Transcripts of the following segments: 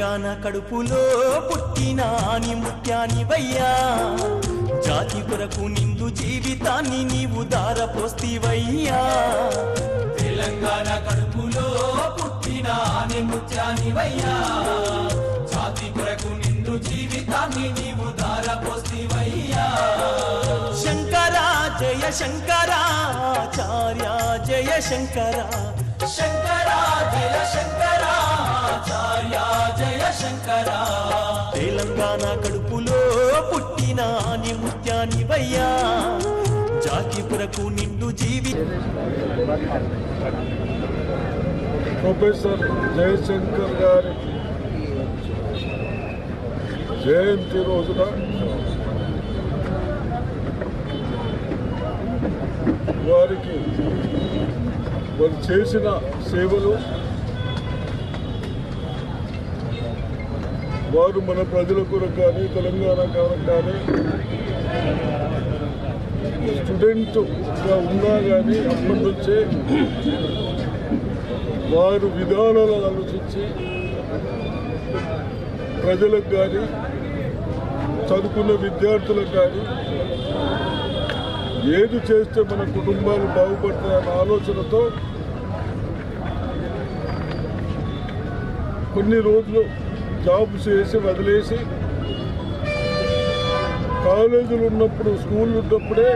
తెలంగాణ కడుపులో పుట్టినాని ముత్యాని వయ్యా జాతి కొరకు నిందు జీవితాన్ని నీవు దారపోస్తివయ్యా. తెలంగాణ కడుపులో పుట్టినాని ముత్యాని వయ్యా జాతి కొరకు నిందు జీవితాన్ని నీవు దారపోస్తివయ్యా. శంకరా జయ శంకరాచార్య జయ శంకరా. శంకరా జయ శంకరా. ఆచార్య జయ శంకరా. తెలంగాణ కడుపులో పుట్టిన అని ముత్యాని వయ్యా. జాతి కొరకు నిండు జీవి ప్రొఫెసర్ జయశంకర్ గారి జయంతి రోజున వారికి వారు చేసిన సేవలు వారు మన ప్రజల కొరకు కానీ తెలంగాణ కొరకు కానీ స్టూడెంట్గా ఉన్నా కానీ అప్పటి నుంచే వారు విధానాలను ఆలోచించి ప్రజలకు కానీ చదువుకున్న విద్యార్థులకు కానీ ఏది చేస్తే మన కుటుంబాలు బాగుపడతాయన్న ఆలోచనతో కొన్ని రోజులు జాబ్ చేసి వదిలేసి కాలేజీలు ఉన్నప్పుడు స్కూల్ ఉన్నప్పుడే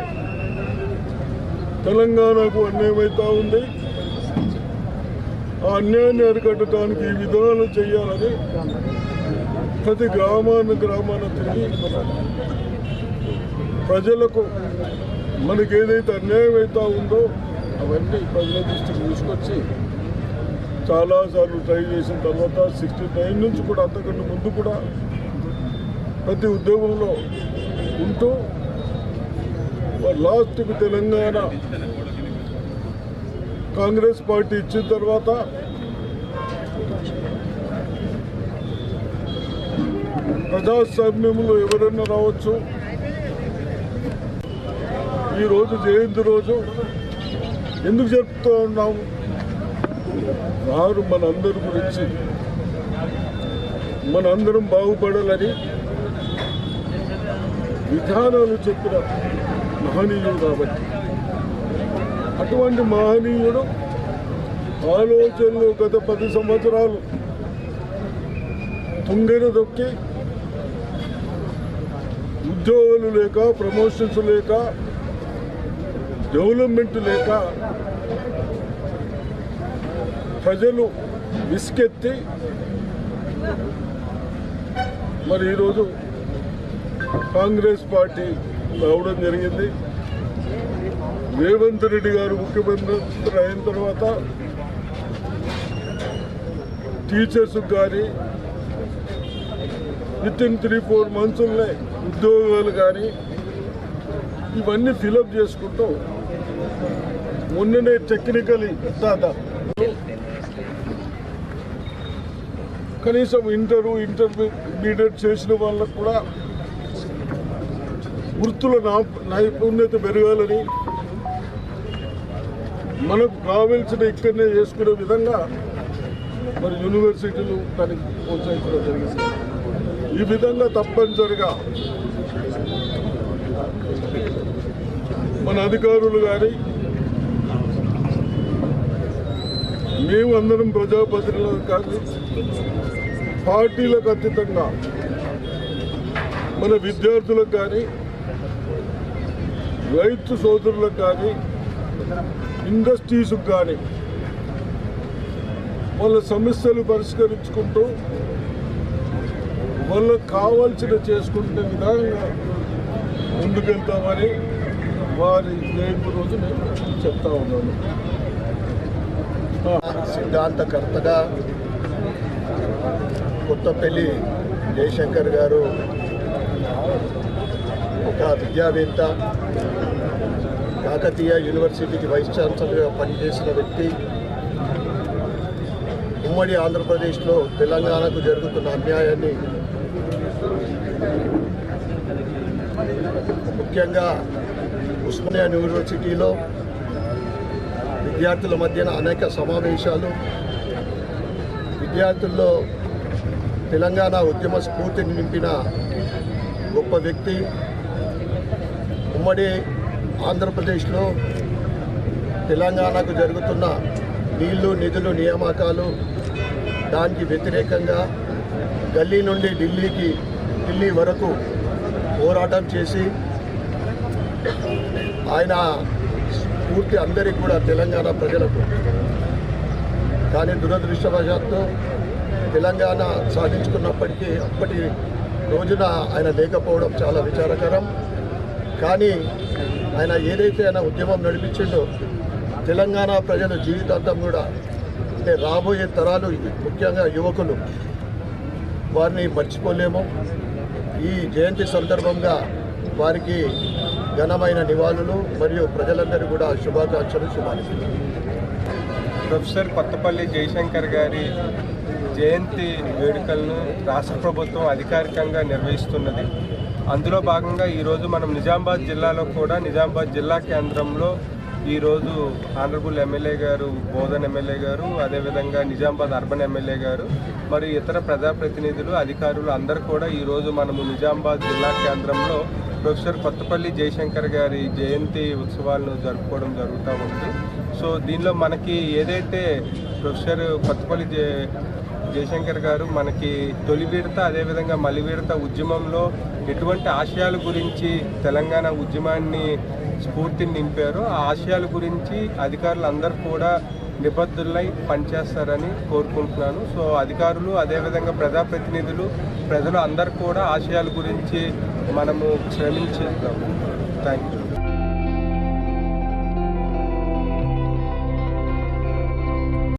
తెలంగాణకు అన్యాయమవుతా ఉంది. ఆ అన్యాయాన్ని అరికట్టడానికి ఈ విధానాలు చేయాలని ప్రతి గ్రామాన్ని గ్రామాన్ని తిరిగి ప్రజలకు మనకేదైతే అన్యాయం అవుతా ఉందో అవన్నీ ప్రజల దృష్టికి తీసుకొచ్చి చాలాసార్లు ట్రై చేసిన తర్వాత సిక్స్టీ నైన్ నుంచి కూడా అంతకంటే ముందు కూడా ప్రతి ఉద్యోగంలో ఉంటూ లాస్ట్కి తెలంగాణ కాంగ్రెస్ పార్టీ ఇచ్చిన తర్వాత ప్రజాస్వామ్యంలో ఎవరైనా రావచ్చు. ఈరోజు జయంతి రోజు ఎందుకు జరుపుతూ ఉన్నాము వారు మనందరి గురించి మనందరం బాగుపడాలని విధానాలు చెప్పిన మహనీయుడు కాబట్టి. అటువంటి మహనీయుడు ఆలోచనలు గత పది సంవత్సరాలు తుంగెన దొక్కి ఉద్యోగాలు లేక ప్రమోషన్స్ లేక డెవలప్మెంట్ లేక ప్రజలు విసుకెత్తి మరి ఈరోజు కాంగ్రెస్ పార్టీ రావడం జరిగింది. రేవంత్ రెడ్డి గారు ముఖ్యమంత్రి అయిన తర్వాత టీచర్స్ కానీ విత్ ఇన్ త్రీ ఫోర్ మంత్స్లోనే ఉద్యోగాలు కానీ ఇవన్నీ ఫిలప్ చేసుకుంటూ మొన్ననే టెక్నికలీ దాదాపు కనీసం ఇంటర్ ఇంటర్మీడియట్ చేసిన వాళ్ళకు కూడా వృత్తుల నా- నైపుణ్యత పెరగాలని మనకు కావలసిన ఇక్కడనే చేసుకునే విధంగా మరి యూనివర్సిటీలు దానికి ప్రోత్సహించడం జరిగింది. ఈ విధంగా తప్పనిసరిగా మన అధికారులు కానీ మేము అందరం ప్రజాప్రతినిధులు కానీ పార్టీలకు అతీతంగా మన విద్యార్థులకు కానీ రైతు సోదరులకు కానీ ఇండస్ట్రీస్కి కానీ వాళ్ళ సమస్యలు పరిష్కరించుకుంటూ వాళ్ళకు కావాల్సిన చేసుకుంటే విధంగా ముందుకెళ్తామని వారి జయంతి రోజు నేను చెప్తా ఉన్నాను. సిద్ధాంతకర్తగా కొత్తపల్లి జయశంకర్ గారు ఒక విద్యావేత్త కాకతీయ యూనివర్సిటీకి వైస్ ఛాన్సలర్గా పనిచేసిన వ్యక్తి. ఉమ్మడి ఆంధ్రప్రదేశ్లో తెలంగాణకు జరుగుతున్న అన్యాయాన్ని ముఖ్యంగా ఉస్మానియా యూనివర్సిటీలో విద్యార్థుల మధ్యన అనేక సమావేశాలు విద్యార్థుల్లో తెలంగాణ ఉద్యమ స్ఫూర్తిని నింపిన గొప్ప వ్యక్తి ఉమ్మడి ఆంధ్రప్రదేశ్లో తెలంగాణకు జరుగుతున్న నీళ్ళు నిధులు నియామకాలు దానికి వ్యతిరేకంగా గల్లీ నుండి ఢిల్లీకి ఢిల్లీ వరకు పోరాటం చేసి ఆయన స్ఫూర్తి అందరికీ కూడా తెలంగాణ ప్రజలకు. కానీ దురదృష్టవశాత్తు తెలంగాణ సాధించుకున్నప్పటికీ అప్పటి రోజున ఆయన లేకపోవడం చాలా విచారకరం. కానీ ఆయన ఏదైతే ఆయన ఉద్యమం నడిపించిండో తెలంగాణ ప్రజల జీవితాంతం కూడా అంటే రాబోయే తరాలు ముఖ్యంగా యువకులు వారిని మర్చిపోలేము. ఈ జయంతి సందర్భంగా వారికి ఘనమైన నివాళులు మరియు ప్రజలందరూ కూడా శుభాకాంక్షలు శుభాకాంక్షలు. ప్రొఫెసర్ కొత్తపల్లి జయశంకర్ గారి జయంతి వేడుకలను రాష్ట్ర ప్రభుత్వం అధికారికంగా నిర్వహిస్తున్నది. అందులో భాగంగా ఈరోజు మనం నిజామాబాద్ జిల్లాలో కూడా నిజామాబాద్ జిల్లా కేంద్రంలో ఈరోజు ఆనరబుల్ ఎమ్మెల్యే గారు బోధన్ ఎమ్మెల్యే గారు అదేవిధంగా నిజామాబాద్ అర్బన్ ఎమ్మెల్యే గారు మరియు ఇతర ప్రజాప్రతినిధులు అధికారులు అందరూ కూడా ఈరోజు మనము నిజామాబాద్ జిల్లా కేంద్రంలో ప్రొఫెసర్ కొత్తపల్లి జయశంకర్ గారి జయంతి ఉత్సవాలను జరుపుకోవడం జరుగుతూ ఉంది. సో దీనిలో మనకి ఏదైతే ప్రొఫెసర్ కొత్తపల్లి జ జయశంకర్ గారు మనకి తొలి విడత అదేవిధంగా మలి విడత ఉద్యమంలో ఎటువంటి ఆశయాల గురించి తెలంగాణ ఉద్యమాన్ని స్ఫూర్తిని నింపారో ఆ ఆశయాల గురించి అధికారులు అందరూ కూడా నిబద్ధులై పనిచేస్తారని కోరుకుంటున్నాను. సో అధికారులు అదేవిధంగా ప్రజాప్రతినిధులు ప్రజలు అందరు కూడా ఆశయాల గురించి మనము శ్రమించేద్దాం. Thank you